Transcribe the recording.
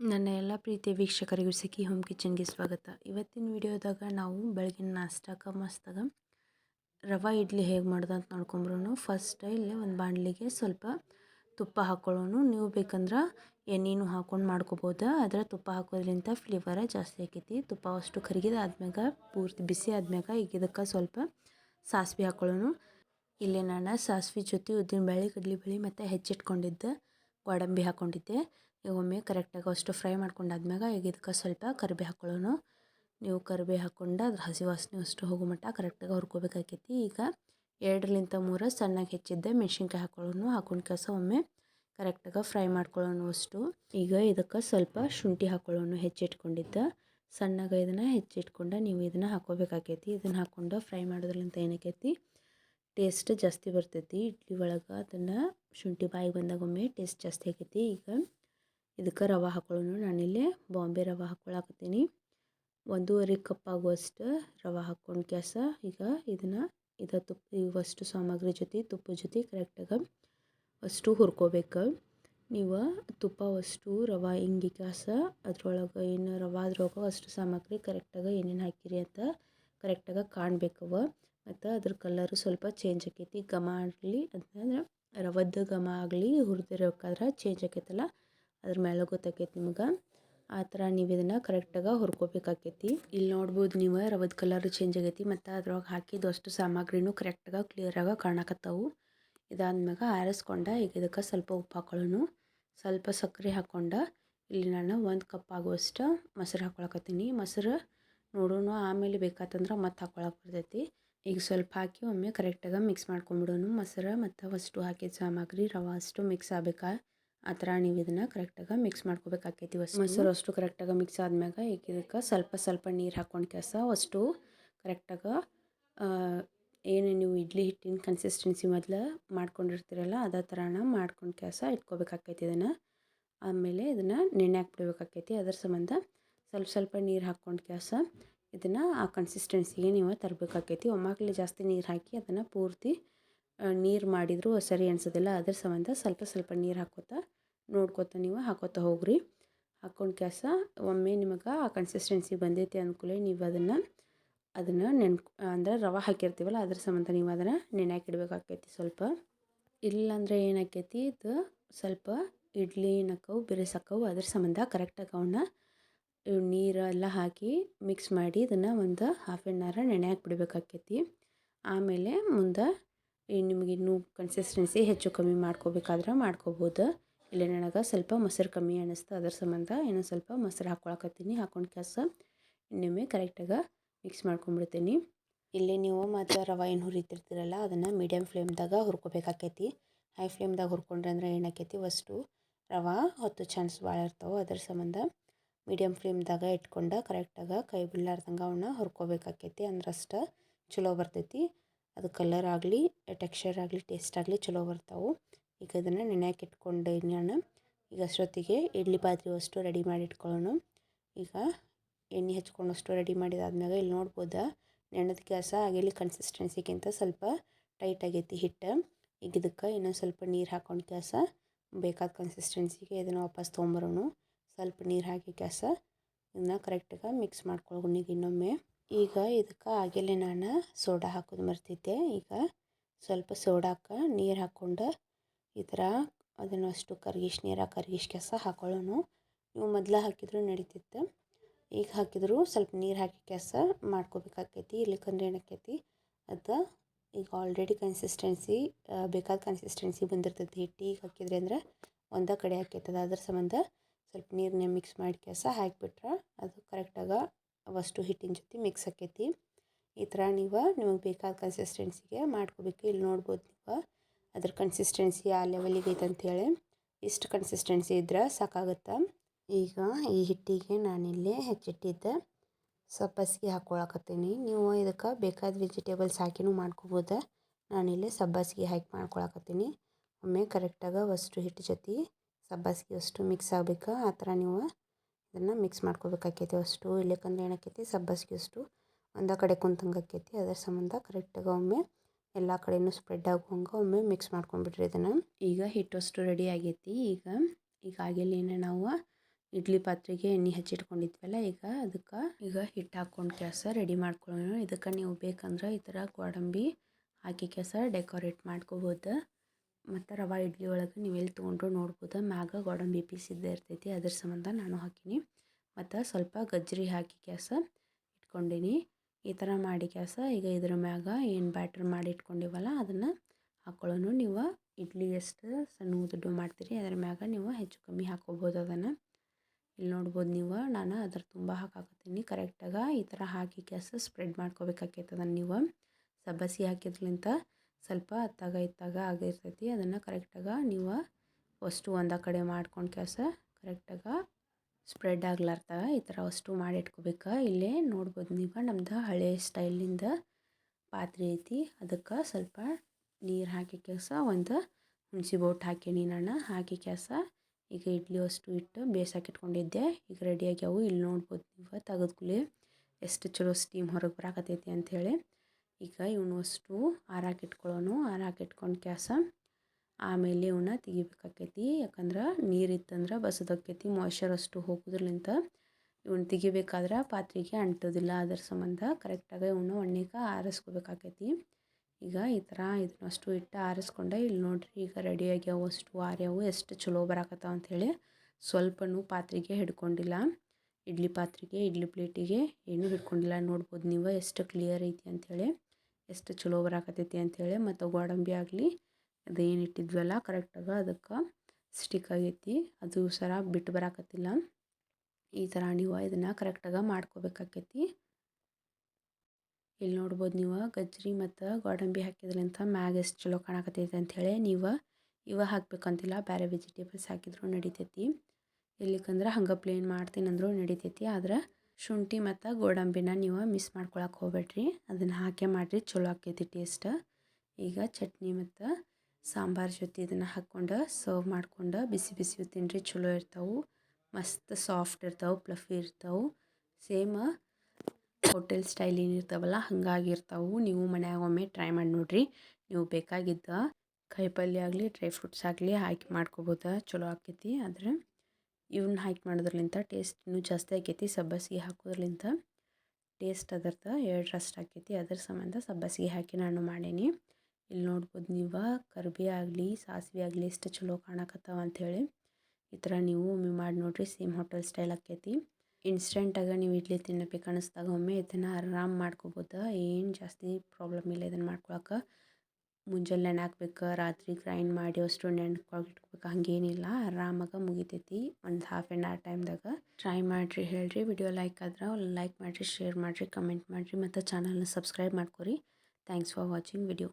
ನನ್ನ ಎಲ್ಲ ಪ್ರೀತಿಯ ವೀಕ್ಷಕರಿಗೂ ಸಿಕ್ಕಿ ಹೋಮ್ ಕಿಚನ್ಗೆ ಸ್ವಾಗತ. ಇವತ್ತಿನ ವಿಡಿಯೋದಾಗ ನಾವು ಬೆಳಗಿನ ನಾಷ್ಟಕ್ಕೆ ಮಸ್ತಾಗ ರವೆ, ಇಡ್ಲಿ ಹೇಗೆ ಮಾಡೋದು ಅಂತ ನೋಡ್ಕೊಂಬ್ರು ಫಸ್ಟ್ ಇಲ್ಲೇ ಒಂದು ಬಾಣಲಿಗೆ ಸ್ವಲ್ಪ ತುಪ್ಪ ಹಾಕ್ಕೊಳ್ಳೋನು ನೀವು ಬೇಕಂದ್ರೆ ಎಣ್ಣೆನೂ ಹಾಕ್ಕೊಂಡು ಮಾಡ್ಕೋಬೋದು. ಆದರೆ ತುಪ್ಪ ಹಾಕೋದ್ರಿಂದ ಫ್ಲೇವರ ಜಾಸ್ತಿ ಆಕೈತಿ. ತುಪ್ಪ ಅಷ್ಟು ಕರಿಗಿದ ಆದ್ಮ್ಯಾಗ ಪೂರ್ತಿ ಬಿಸಿ ಆದ್ಮ್ಯಾಗ ಈಗ ಇದಕ್ಕೆ ಸ್ವಲ್ಪ ಸಾಸಿವೆ ಹಾಕ್ಕೊಳ್ಳೋನು ಇಲ್ಲಿ ನಾನು ಸಾಸ್ವೆ ಜೊತೆ ಉದ್ದಿನ ಬೇಳೆ ಕಡಲೆಬೇಳೆ ಮತ್ತು ಹೆಚ್ಚಿಟ್ಕೊಂಡಿದ್ದೆ ಗೋಡಂಬಿ ಹಾಕ್ಕೊಂಡಿದ್ದೆ ಈಗ ಒಮ್ಮೆ ಕರೆಕ್ಟಾಗಿ ಅಷ್ಟು ಫ್ರೈ ಮಾಡ್ಕೊಂಡಾದ್ಮ್ಯಾಗ ಈಗ ಇದಕ್ಕೆ ಸ್ವಲ್ಪ ಕರಿಬೇ ಹಾಕ್ಕೊಳ್ಳೋಣ ನೀವು ಕರಿಬೇ ಹಾಕ್ಕೊಂಡು ಅದ್ರ ಹಸಿ ವಾಸನೆ ಅಷ್ಟು ಹೋಗೋ ಮಟ್ಟ ಕರೆಕ್ಟಾಗಿ ಹುರ್ಕೋಬೇಕಾಕೈತಿ. ಈಗ ಎರಡರಿಂದ ಮೂರು ಸಣ್ಣಗೆ ಹೆಚ್ಚಿದ್ದೆ ಮೆಣಸಿನ್ಕಾಯಿ ಹಾಕ್ಕೊಳ್ಳೋನು ಹಾಕೊಂಡು ಕೆಲಸ ಒಮ್ಮೆ ಕರೆಕ್ಟಾಗಿ ಫ್ರೈ ಮಾಡ್ಕೊಳ್ಳೋಣ ಅಷ್ಟು. ಈಗ ಇದಕ್ಕೆ ಸ್ವಲ್ಪ ಶುಂಠಿ ಹಾಕ್ಕೊಳ್ಳೋನು ಹೆಚ್ಚಿಟ್ಕೊಂಡಿದ್ದ. ಸಣ್ಣಗೆ ಇದನ್ನು ಹೆಚ್ಚಿಟ್ಕೊಂಡು ನೀವು ಇದನ್ನು ಹಾಕ್ಕೋಬೇಕಾಕೈತಿ ಇದನ್ನು ಹಾಕ್ಕೊಂಡು ಫ್ರೈ ಮಾಡೋದ್ರಿಂದ ಏನಕ್ಕೈತಿ ಟೇಸ್ಟ್ ಜಾಸ್ತಿ ಬರ್ತೈತಿ. ಇಡ್ಲಿ ಒಳಗೆ ಅದನ್ನು ಶುಂಠಿ ಬಾಯಿಗೆ ಬಂದಾಗೊಮ್ಮೆ ಟೇಸ್ಟ್ ಜಾಸ್ತಿ ಆಕೈತಿ ಈಗ ಇದಕ್ಕೆ ರವೆ ಹಾಕೊಳ್ಳೋಣ. ನಾನಿಲ್ಲಿ ಬಾಂಬೆ ರವೆ ಹಾಕ್ಕೊಳಕತ್ತೀನಿ ಒಂದೂವರೆ ಕಪ್ ಆಗುವಷ್ಟು ರವೆ ಹಾಕ್ಕೊಂಡು ಕ್ಯಾಸ ಈಗ ಇದನ್ನು ಇದು ತುಪ್ಪ ಇವಷ್ಟು ಸಾಮಗ್ರಿ ಜೊತೆ ತುಪ್ಪದ ಜೊತೆ ಕರೆಕ್ಟಾಗಿ ಅಷ್ಟು ಹುರ್ಕೋಬೇಕು. ನೀವು ತುಪ್ಪ ಅಷ್ಟು ರವೆ ಹಿಂಗೆ ಕ್ಯಾಸ ಅದ್ರೊಳಗೆ ಏನು ರವೆ, ಅದ್ರೊಳಗೆ ಅಷ್ಟು ಸಾಮಗ್ರಿ ಕರೆಕ್ಟಾಗಿ ಏನೇನು ಹಾಕಿರಿ ಅಂತ ಕರೆಕ್ಟಾಗಿ ಕಾಣಬೇಕವ. ಮತ್ತು ಅದ್ರ ಕಲರು ಸ್ವಲ್ಪ ಚೇಂಜ್ ಆಕೈತಿ. ಘಮ ಆಗಲಿ ಅಂತಂದ್ರೆ ರವದ್ದು ಘಮ ಆಗಲಿ ಹುರಿದಿರ್ಬೇಕಾದ್ರೆ ಚೇಂಜ್ ಆಕೈತಲ್ಲ, ಅದ್ರ ಮೇಲೆ ಗೊತ್ತಾಕೈತಿ ನಿಮ್ಗೆ. ಆ ಥರ ನೀವು ಇದನ್ನು ಕರೆಕ್ಟಾಗಿ ಹುರ್ಕೋಬೇಕಾಕೈತಿ. ಇಲ್ಲಿ ನೋಡ್ಬೋದು ನೀವು ರವದ ಕಲರ್ ಚೇಂಜ್ ಆಗೈತಿ, ಮತ್ತು ಅದ್ರೊಳಗೆ ಹಾಕಿದ್ದು ಅಷ್ಟು ಸಾಮಗ್ರಿನೂ ಕರೆಕ್ಟಾಗಿ ಕ್ಲಿಯರಾಗಿ ಕಾಣಕತ್ತವು. ಇದಾದ್ಮ್ಯಾಗ ಆರಿಸ್ಕೊಂಡ, ಈಗ ಇದಕ್ಕೆ ಸ್ವಲ್ಪ ಉಪ್ಪು ಹಾಕೊಳ್ಳೋನು. ಸ್ವಲ್ಪ ಸಕ್ಕರೆ ಹಾಕ್ಕೊಂಡ ಇಲ್ಲಿ ನಾನು ಒಂದು ಕಪ್ ಆಗುವಷ್ಟು ಮೊಸರು ಹಾಕ್ಕೊಳಕತ್ತೀನಿ ಮೊಸರು ನೋಡೋಣ ಆಮೇಲೆ ಬೇಕಾತಂದ್ರೆ ಮತ್ತೆ ಹಾಕ್ಕೊಳಕ್ಕೆ ಬರ್ತೈತಿ. ಈಗ ಸ್ವಲ್ಪ ಹಾಕಿ ಒಮ್ಮೆ ಕರೆಕ್ಟಾಗಿ ಮಿಕ್ಸ್ ಮಾಡ್ಕೊಂಬಿಡೋನು. ಮೊಸರು ಮತ್ತು ಅಷ್ಟು ಹಾಕಿದ ಸಾಮಗ್ರಿ, ರವೆ ಅಷ್ಟು ಮಿಕ್ಸ್ ಆಗಬೇಕಾ. ಆ ಥರ ನೀವು ಇದನ್ನು ಕರೆಕ್ಟಾಗಿ ಮಿಕ್ಸ್ ಮಾಡ್ಕೋಬೇಕಾಕೈತಿ ಹೊಸ ಮೊಸರು ಅಷ್ಟು ಕರೆಕ್ಟಾಗಿ ಮಿಕ್ಸ್ ಆದ್ಮ್ಯಾಗ ಈಗ ಇದಕ್ಕೆ ಸ್ವಲ್ಪ ಸ್ವಲ್ಪ ನೀರು ಹಾಕ್ಕೊಂಡು ಕೆಲಸ. ಅಷ್ಟು ಕರೆಕ್ಟಾಗಿ ಏನು ನೀವು ಇಡ್ಲಿ ಹಿಟ್ಟಿನ ಕನ್ಸಿಸ್ಟೆನ್ಸಿ ಮೊದಲು ಮಾಡ್ಕೊಂಡಿರ್ತೀರಲ್ಲ ಅದೇ ಥರನ ಮಾಡ್ಕೊಂಡು ಕೆಲಸ ಇಟ್ಕೋಬೇಕಾಕೈತಿ ಇದನ್ನು. ಆಮೇಲೆ ಇದನ್ನು ನೆನೆ ಹಾಕ್ಬಿಡ್ಬೇಕಾಕೈತಿ ಅದರ ಸಂಬಂಧ ಸ್ವಲ್ಪ ಸ್ವಲ್ಪ ನೀರು ಹಾಕ್ಕೊಂಡು ಕೆಲಸ. ಇದನ್ನು ಆ ಕನ್ಸಿಸ್ಟೆನ್ಸಿಗೆ ನೀವು ತರಬೇಕಾಕೈತಿ. ಒಮ್ಮಾಕ್ಲೆ ಜಾಸ್ತಿ ನೀರು ಹಾಕಿ ಅದನ್ನು ಪೂರ್ತಿ ನೀರು ಮಾಡಿದರೂ ಸರಿ ಅನಿಸೋದಿಲ್ಲ. ಅದ್ರ ಸಂಬಂಧ ಸ್ವಲ್ಪ ಸ್ವಲ್ಪ ನೀರು ಹಾಕೋತಾ, ನೋಡ್ಕೋತ ನೀವು ಹಾಕೋತಾ ಹೋಗ್ರಿ. ಹಾಕೊಂಡು ಕೆಲಸ, ಒಮ್ಮೆ ನಿಮಗೆ ಆ ಕನ್ಸಿಸ್ಟೆನ್ಸಿ ಬಂದೈತಿ ಅಂದ್ಕೂಲೆ ನೀವು ಅದನ್ನು ಅದನ್ನು ನೆನ್, ಅಂದರೆ ರವೆ ಹಾಕಿರ್ತೀವಲ್ಲ, ಅದ್ರ ಸಂಬಂಧ ನೀವು ಅದನ್ನು ನೆನೆಯಾಕೆ ಸ್ವಲ್ಪ. ಇಲ್ಲಾಂದರೆ ಏನಾಕೈತಿ, ಇದು ಸ್ವಲ್ಪ ಇಡ್ಲಿ ನಕ್ಕವು ಬಿರಿಸಕ್ಕವು ಅದ್ರ ಸಂಬಂಧ ಕರೆಕ್ಟಾಗಿ ಅವನ್ನ ನೀರೆಲ್ಲ ಹಾಕಿ ಮಿಕ್ಸ್ ಮಾಡಿ ಇದನ್ನು ಒಂದು ಹಾಫ್ ಆ್ಯನ್ ಅವರ್ ನೆನೆ ಹಾಕ್ಬಿಡ್ಬೇಕಾಕೈತಿ. ಆಮೇಲೆ ಮುಂದೆ ನಿಮಗೆ ಇನ್ನೂ ಕನ್ಸಿಸ್ಟೆನ್ಸಿ ಹೆಚ್ಚು ಕಮ್ಮಿ ಮಾಡ್ಕೋಬೇಕಾದ್ರೆ ಮಾಡ್ಕೋಬೋದು. ಇಲ್ಲ ನನಗೆ ಸ್ವಲ್ಪ ಮೊಸರು ಕಮ್ಮಿ ಅನ್ನಿಸ್ತು ಅದ್ರ ಸಂಬಂಧ ಇನ್ನೊಂದು ಸ್ವಲ್ಪ ಮೊಸರು ಹಾಕ್ಕೊಳಕತ್ತೀನಿ ಹಾಕೊಂಡು ಕೆಲಸ ಇನ್ನೊಮ್ಮೆ ಕರೆಕ್ಟಾಗಿ ಮಿಕ್ಸ್ ಮಾಡ್ಕೊಂಬಿಡ್ತೀನಿ ಇಲ್ಲಿ ನೀವು ಮತ್ತು ರವೆ ಏನು ಹುರಿತಿರ್ತೀರಲ್ಲ ಅದನ್ನು ಮೀಡಿಯಮ್ ಫ್ಲೇಮ್ದಾಗ ಹುರ್ಕೋಬೇಕಾಕೈತಿ. ಹೈ ಫ್ಲೇಮ್ದಾಗ ಹುರ್ಕೊಂಡ್ರೆ ಅಂದ್ರೆ ಏನಾಕೈತಿ ಫಸ್ಟು ರವೆ, ಹೊತ್ತು ಚಾನ್ಸ್ ಭಾಳ ಇರ್ತಾವೆ, ಅದ್ರ ಸಂಬಂಧ ಮೀಡಿಯಮ್ ಫ್ಲೇಮ್ದಾಗ ಇಟ್ಕೊಂಡು ಕರೆಕ್ಟಾಗ ಕೈ ಬಿಡ್ಲಾರ್ದಂಗೆ ಅವನ್ನ ಹುರ್ಕೋಬೇಕಾಕೈತಿ. ಅಂದ್ರೆ ಅಷ್ಟು ಚಲೋ ಬರ್ತೈತಿ. ಅದು ಕಲರ್ ಆಗಲಿ ಟೆಕ್ಸ್ಚರ್ ಆಗಲಿ ಟೇಸ್ಟ್ ಆಗಲಿ ಚಲೋ ಬರ್ತಾವೆ. ಈಗ ಅದನ್ನು ನೆನೆಯಕ್ಕೆ ಇಟ್ಕೊಂಡು ನಾನು ಈಗ ಅಷ್ಟೊತ್ತಿಗೆ ಇಡ್ಲಿ ಪಾತ್ರೆ ಅಷ್ಟು ರೆಡಿ ಮಾಡಿ ಇಟ್ಕೊಳ್ಳೋಣ. ಈಗ ಎಣ್ಣೆ ಹಚ್ಕೊಂಡು ಅಷ್ಟು ರೆಡಿ ಮಾಡಿದಾದ್ಮ್ಯಾಗ ಇಲ್ಲಿ ನೋಡ್ಬೋದು ನೆನೆದ ಗ್ಯಾಸ ಆಗಿಲ್ಲಿ ಕನ್ಸಿಸ್ಟೆನ್ಸಿಗಿಂತ ಸ್ವಲ್ಪ ಟೈಟ್ ಆಗೈತಿ ಹಿಟ್ಟು. ಈಗ ಇದಕ್ಕೆ ಇನ್ನೊಂದು ಸ್ವಲ್ಪ ನೀರು ಹಾಕೊಂಡು ಕೆಲಸ ಬೇಕಾದ ಕನ್ಸಿಸ್ಟೆನ್ಸಿಗೆ ಇದನ್ನು ವಾಪಸ್ ತೊಗೊಂಬರೋಣ. ಸ್ವಲ್ಪ ನೀರು ಹಾಕಿ ಕ್ಯಾಸ ಇದನ್ನ ಕರೆಕ್ಟಾಗಿ ಮಿಕ್ಸ್ ಮಾಡ್ಕೊಳ್ಳೋಣ ಈಗ ಇನ್ನೊಮ್ಮೆ. ಈಗ ಇದಕ್ಕೆ ಆಗಲೇ ನಾನು ಸೋಡಾ ಹಾಕೋದು ಮರ್ತಿದ್ದೆ. ಈಗ ಸ್ವಲ್ಪ ಸೋಡಾಕ ನೀರು ಹಾಕ್ಕೊಂಡು ಈ ಥರ ಅದನ್ನು ಅಷ್ಟು ಕರ್ಗಿಶ್ ನೀರು, ಕರ್ಗಿಶ್ ಕೆಸ ಹಾಕೊಳ್ಳೋಣ ನೀವು ಮೊದಲು ಹಾಕಿದ್ರು ನಡೀತಿತ್ತು. ಈಗ ಹಾಕಿದ್ರು ಸ್ವಲ್ಪ ನೀರು ಹಾಕಿ ಕೆಸ ಮಾಡ್ಕೋಬೇಕಾಕೈತಿ. ಇಲ್ಲಿಕಂದ್ರೆ ಏನಾಕೈತಿ, ಅದು ಈಗ ಆಲ್ರೆಡಿ ಕನ್ಸಿಸ್ಟೆನ್ಸಿ ಬೇಕಾದ ಕನ್ಸಿಸ್ಟೆನ್ಸಿ ಬಂದಿರ್ತೈತಿ. ಹಿಟ್ಟು ಈಗ ಹಾಕಿದ್ರೆ ಅಂದ್ರೆ ಒಂದೇ ಕಡೆ ಹಾಕೈತದ. ಅದ್ರ ಸಂಬಂಧ ಸ್ವಲ್ಪ ನೀರನ್ನ ಮಿಕ್ಸ್ ಮಾಡಿ ಕೆಸ ಹಾಕಿಬಿಟ್ರೆ ಅದು ಕರೆಕ್ಟಾಗಿ ವಸ್ತು ಹಿಟ್ಟಿನ ಜೊತೆ ಮಿಕ್ಸ್ ಆಕೈತಿ. ಈ ಥರ ನೀವು ನಿಮಗೆ ಬೇಕಾದ ಕನ್ಸಿಸ್ಟೆನ್ಸಿಗೆ ಮಾಡ್ಕೋಬೇಕು. ಇಲ್ಲಿ ನೋಡ್ಬೋದು ನೀವು ಅದ್ರ ಕನ್ಸಿಸ್ಟೆನ್ಸಿ ಆ ಲೆವೆಲಿಗೆ ಐತೆ ಅಂಥೇಳಿ ಇಷ್ಟು ಕನ್ಸಿಸ್ಟೆನ್ಸಿ ಇದ್ರೆ ಸಾಕಾಗುತ್ತೆ? ಈಗ ಈ ಹಿಟ್ಟಿಗೆ ನಾನಿಲ್ಲಿ ಹೆಚ್ಚಿಟ್ಟಿದ್ದೆ ಸಬ್ಬಸಿಗೆ ಹಾಕ್ಕೊಳಕತ್ತೀನಿ ನೀವು ಇದಕ್ಕೆ ಬೇಕಾದ ವೆಜಿಟೇಬಲ್ಸ್ ಹಾಕಿನೂ ಮಾಡ್ಕೋಬೋದು. ನಾನಿಲ್ಲಿ ಸಬ್ಬಸಿಗೆ ಹಾಕಿ ಮಾಡ್ಕೊಳಕತ್ತೀನಿ. ಒಮ್ಮೆ ಕರೆಕ್ಟಾಗಿ ಅಷ್ಟು ಹಿಟ್ಟು ಜೊತೆ ಸಬ್ಬಸಿಗೆ ಅಷ್ಟು ಮಿಕ್ಸ್ ಆಗಬೇಕು ಆ ಥರ ನೀವು ಇದನ್ನು ಮಿಕ್ಸ್ ಮಾಡ್ಕೋಬೇಕಾಕೈತಿ ಅಷ್ಟು. ಇಲ್ಲಕ್ಕಂದ್ರೆ ಏನಾಕೈತಿ ಸಬ್ಬಸಿಗೆ ಅಷ್ಟು, ಒಂದೇ ಕಡೆ ಕುಂತಂಗೆ ಆಕೈತಿ ಅದರ ಸಂಬಂಧ ಕರೆಕ್ಟಾಗಿ ಒಮ್ಮೆ ಎಲ್ಲ ಕಡೆಯೂ ಸ್ಪ್ರೆಡ್ ಆಗುವಂಗೆ ಒಮ್ಮೆ ಮಿಕ್ಸ್ ಮಾಡ್ಕೊಂಬಿಟ್ರಿ ಇದನ್ನು. ಈಗ ಹಿಟ್ಟಷ್ಟು ರೆಡಿ ಆಗೈತಿ. ಈಗ ಈಗ ಏನು ನಾವು ಇಡ್ಲಿ ಪಾತ್ರೆಗೆ ಎಣ್ಣೆ ಹಚ್ಚಿಟ್ಕೊಂಡಿದ್ವಲ್ಲ ಈಗ ಅದಕ್ಕೆ ಈಗ ಹಿಟ್ಟು ಹಾಕ್ಕೊಂಡು ಕೆಲಸ ರೆಡಿ ಮಾಡ್ಕೊಳ್ಳೋಣ ಇದಕ್ಕೆ ನೀವು ಬೇಕಂದ್ರೆ ಈ ಥರ ಗೋಡಂಬಿ ಹಾಕಿ ಕೆಲಸ ಡೆಕೋರೇಟ್ ಮಾಡ್ಕೋಬೋದು. ಮತ್ತು ರವೆ ಇಡ್ಲಿ ಒಳಗೆ ನೀವು ಎಲ್ಲಿ ತೊಗೊಂಡ್ರು ನೋಡ್ಬೋದು. ಮ್ಯಾಗ ಗೋಡಂಬಿ ಪೀಸ್ ಇದ್ದೇ ಇರ್ತೈತಿ, ಅದ್ರ ಸಂಬಂಧ ನಾನು ಹಾಕೀನಿ. ಮತ್ತು ಸ್ವಲ್ಪ ಗಜ್ಜರಿ ಹಾಕಿ ಕ್ಯಾಸ ಇಟ್ಕೊಂಡೀನಿ. ಈ ಥರ ಮಾಡಿ ಕ್ಯಾಸ ಈಗ ಇದ್ರ ಮ್ಯಾಗ ಏನು ಬ್ಯಾಟ್ರ್ ಮಾಡಿ ಇಟ್ಕೊಂಡಿವಲ್ಲ ಅದನ್ನು ಹಾಕ್ಕೊಳ್ಳೋನು ನೀವು. ಇಡ್ಲಿ ಎಷ್ಟು ಸಣ್ಣ ದುಡ್ಡು ಮಾಡ್ತೀರಿ, ಅದ್ರ ಮ್ಯಾಗ ನೀವು ಹೆಚ್ಚು ಕಮ್ಮಿ ಹಾಕೋಬೋದು ಅದನ್ನು. ಇಲ್ಲಿ ನೋಡ್ಬೋದು ನೀವು, ನಾನು ಅದ್ರ ತುಂಬ ಹಾಕಾಕತ್ತೀನಿ. ಕರೆಕ್ಟಾಗಿ ಈ ಥರ ಹಾಕಿ ಕ್ಯಾಸ ಸ್ಪ್ರೆಡ್ ಮಾಡ್ಕೋಬೇಕಾಕೈತೆ ಅದನ್ನು ನೀವು. ಸಬ್ಬಸಿ ಹಾಕಿದ್ಲಿಂತ ಸ್ವಲ್ಪ ಅತ್ತಾಗ ಇತ್ತಾಗ ಆಗಿರ್ತೈತಿ. ಅದನ್ನು ಕರೆಕ್ಟಾಗಿ ನೀವು ಅಷ್ಟು ಒಂದ ಕಡೆ ಮಾಡ್ಕೊಂಡು ಕೆಲಸ ಕರೆಕ್ಟಾಗಿ ಸ್ಪ್ರೆಡ್ ಆಗ್ಲಾರ್ದಾಗ ಈ ಥರ ಅಷ್ಟು ಮಾಡಿಟ್ಕೋಬೇಕು ಇಲ್ಲೇ ನೋಡ್ಬೋದು ನೀವು ನಮ್ದು ಹಳೆ ಸ್ಟೈಲಿಂದ ಪಾತ್ರೆ ಐತಿ. ಅದಕ್ಕೆ ಸ್ವಲ್ಪ ನೀರು ಹಾಕಿ ಕೆಲಸ, ಒಂದು ಹುಣಸಿ ಬೋಟ್ ಹಾಕೀನಿ ನಾನು ಹಾಕಿ ಕೆಲಸ. ಈಗ ಇಡ್ಲಿ ಅಷ್ಟು ಇಟ್ಟು ಬೇಸಾಕಿಟ್ಕೊಂಡಿದ್ದೆ ಈಗ ರೆಡಿ ಆಗ್ಯಾವು. ಇಲ್ಲಿ ನೋಡ್ಬೋದು ನೀವು ತೆಗೆದ್ಕೂಲೆ ಎಷ್ಟು ಚಲೋ ಸ್ಟೀಮ್ ಹೊರಗೆ ಬರಾಕತ್ತೈತಿ ಅಂಥೇಳಿ ಈಗ ಇವನು ಅಷ್ಟು ಆರಾಕಿಟ್ಕೊಳ್ಳೋನು ಇಟ್ಕೊಳ್ಳೋನು ಆರಾಕೆ ಇಟ್ಕೊಂಡು ಕ್ಯಾಸ ಆಮೇಲೆ ಇವನ್ನ ತೆಗಿಬೇಕಾಕೈತಿ. ಯಾಕಂದ್ರೆ ನೀರಿತ್ತಂದ್ರೆ ಬಸದಾಕೈತಿ ಮಾಯ್ಶ್ಚರ್ ಅಷ್ಟು ಹೋಗೋದ್ರಲಿಂತ ಇವನ್ನ ತೆಗಿಬೇಕಾದ್ರೆ ಪಾತ್ರೆಗೆ ಅಂಟೋದಿಲ್ಲ. ಅದರ ಸಂಬಂಧ ಕರೆಕ್ಟಾಗಿ ಇವನ್ನ ಒಣ್ಣೆಗೆ ಆರಿಸ್ಕೋಬೇಕಾಕೈತಿ. ಈಗ ಈ ಥರ ಇದನ್ನ ಅಷ್ಟು ಇಟ್ಟು ಆರಿಸ್ಕೊಂಡೆ ಇಲ್ಲಿ ನೋಡ್ರಿ ಈಗ ರೆಡಿ ಆಗ್ಯಾವು, ಅಷ್ಟು ಆರ್ಯಾವು, ಎಷ್ಟು ಚಲೋ ಬರಾಕತ್ತಾವ ಅಂಥೇಳಿ ಸ್ವಲ್ಪನೂ ಪಾತ್ರೆಗೆ ಹಿಡ್ಕೊಂಡಿಲ್ಲ. ಇಡ್ಲಿ ಪಾತ್ರೆಗೆ, ಇಡ್ಲಿ ಪ್ಲೇಟಿಗೆ ಏನೂ ಹಿಡ್ಕೊಂಡಿಲ್ಲ. ನೋಡ್ಬೋದು ನೀವು ಎಷ್ಟು ಕ್ಲಿಯರ್ ಐತಿ ಅಂಥೇಳಿ ಎಷ್ಟು ಚಲೋ ಬರಾಕತ್ತೈತಿ ಅಂಥೇಳಿ ಮತ್ತು ಗೋಡಂಬಿ ಆಗಲಿ ಅದು ಏನು ಇಟ್ಟಿದ್ವಲ್ಲ ಕರೆಕ್ಟಾಗಿ ಅದಕ್ಕೆ ಸ್ಟಿಕ್ ಆಗೈತಿ. ಅದು ಸರ ಬಿಟ್ಟು ಬರಾಕತ್ತಿಲ್ಲ. ಈ ಥರ ನೀವು ಇದನ್ನು ಕರೆಕ್ಟಾಗಿ ಮಾಡ್ಕೋಬೇಕಾಕೈತಿ. ಇಲ್ಲಿ ನೋಡ್ಬೋದು ನೀವು ಗಜ್ರಿ ಮತ್ತು ಗೋಡಂಬಿ ಹಾಕಿದ್ರಂತ ಮ್ಯಾಗ ಎಷ್ಟು ಚಲೋ ಕಾಣಕತ್ತೈತಿ ಅಂಥೇಳಿ ನೀವು ಇವ ಹಾಕ್ಬೇಕಂತಿಲ್ಲ ಬೇರೆ ವೆಜಿಟೇಬಲ್ಸ್ ಹಾಕಿದ್ರು ನಡಿತೈತಿ. ಇಲ್ಲಿಕಂದ್ರೆ ಹಂಗೆ ಪ್ಲೇನ್ ಮಾಡ್ತೀನಿ ಅಂದರೂ ನಡಿತೈತಿ. ಆದ್ರೆ ಶುಂಠಿ ಮತ್ತು ಗೋಡಂಬಿನ ನೀವು ಮಿಸ್ ಮಾಡ್ಕೊಳಕ್ಕೆ ಹೋಗ್ಬೇಡ್ರಿ. ಅದನ್ನು ಹಾಕಿ ಮಾಡಿರಿ, ಚಲೋ ಆಕೈತಿ ಟೇಸ್ಟ್ ಈಗ ಚಟ್ನಿ ಮತ್ತು ಸಾಂಬಾರು ಜೊತೆ ಇದನ್ನು ಹಾಕ್ಕೊಂಡು ಸರ್ವ್ ಮಾಡ್ಕೊಂಡು ಬಿಸಿ ಬಿಸಿ ತಿನ್ನಿರಿ ಚಲೋ ಇರ್ತಾವೆ. ಮಸ್ತ್ ಸಾಫ್ಟ್ ಇರ್ತಾವೆ ಪ್ಲಫಿ ಇರ್ತಾವೆ. ಸೇಮ್ ಹೋಟೆಲ್ ಸ್ಟೈಲ್ ಏನಿರ್ತಾವಲ್ಲ ಹಂಗಾಗಿರ್ತಾವೆ ನೀವು ಮನ್ಯಾಗ ಒಮ್ಮೆ ಟ್ರೈ ಮಾಡಿ ನೋಡಿರಿ. ನೀವು ಬೇಕಾಗಿದ್ದ ಕಾಯಿಪಲ್ಯ ಆಗಲಿ ಡ್ರೈ ಫ್ರೂಟ್ಸ್ ಆಗಲಿ ಹಾಕಿ ಮಾಡ್ಕೊಬೋದು, ಚಲೋ ಆಕೈತಿ ಆದರೆ. ಇವನ್ನ ಹಾಕಿ ಮಾಡೋದ್ರಲಿಂತ ಟೇಸ್ಟ್ ಇನ್ನೂ ಜಾಸ್ತಿ ಆಕೈತಿ. ಸಬ್ಬಸಿಗೆ ಹಾಕೋದ್ರಲಿಂತ ಟೇಸ್ಟ್ ಅದರ್ದ ಎರಡರಷ್ಟು ಆಕೈತಿ. ಅದ್ರ ಸಂಬಂಧ ಸಬ್ಬಸಿಗೆ ಹಾಕಿ ನಾನು ಮಾಡೀನಿ. ಇಲ್ಲಿ ನೋಡ್ಬೋದು ನೀವು ಕರ್ಬಿ ಆಗಲಿ, ಸಾಸಿವೆ ಆಗಲಿ ಎಷ್ಟು ಚಲೋ ಕಾಣಕತ್ತಾವ ಅಂಥೇಳಿ ಈ ಥರ ನೀವು ಒಮ್ಮೆ ಮಾಡಿ ನೋಡಿರಿ. ಸೇಮ್ ಹೋಟೆಲ್ ಸ್ಟೈಲ್ ಆಕೈತಿ. ಇನ್ಸ್ಟೆಂಟಾಗ ನೀವು ಇಡ್ಲಿ ತಿನ್ನಬೇಕು ಅನ್ನಿಸ್ದಾಗ ಒಮ್ಮೆ ಇದನ್ನು ಆರಾಮ್ ಮಾಡ್ಕೋಬೋದು. ಏನು ಜಾಸ್ತಿ ಪ್ರಾಬ್ಲಮ್ ಇಲ್ಲ ಇದನ್ನು ಮಾಡ್ಕೊಳಕ್ಕೆ ಮುಂಜಾನೆ ನೆನೆ ಹಾಕ್ಬೇಕು ರಾತ್ರಿ ಗ್ರೈಂಡ್ ಮಾಡಿ ಅಷ್ಟು ನೆನ್ಕೊಳಗೆ ಇಟ್ಕೋಬೇಕು ಹಂಗೇನಿಲ್ಲ. ಆರಾಮಾಗಿ ಮುಗಿತೈತಿ. ಒಂದು ಹಾಫ್ ಆ್ಯನ್ ಅವರ್ ಟೈಮ್ದಾಗ ಟ್ರೈ ಮಾಡಿರಿ, ಹೇಳ್ರಿ. ವಿಡಿಯೋ ಲೈಕ್ ಆದ್ರೆ ಲೈಕ್ ಮಾಡಿರಿ ಶೇರ್ ಮಾಡಿರಿ ಕಮೆಂಟ್ ಮಾಡಿರಿ, ಮತ್ತು ಚಾನಲ್ನ ಸಬ್ಸ್ಕ್ರೈಬ್ ಮಾಡ್ಕೊರಿ. Thanks for watching video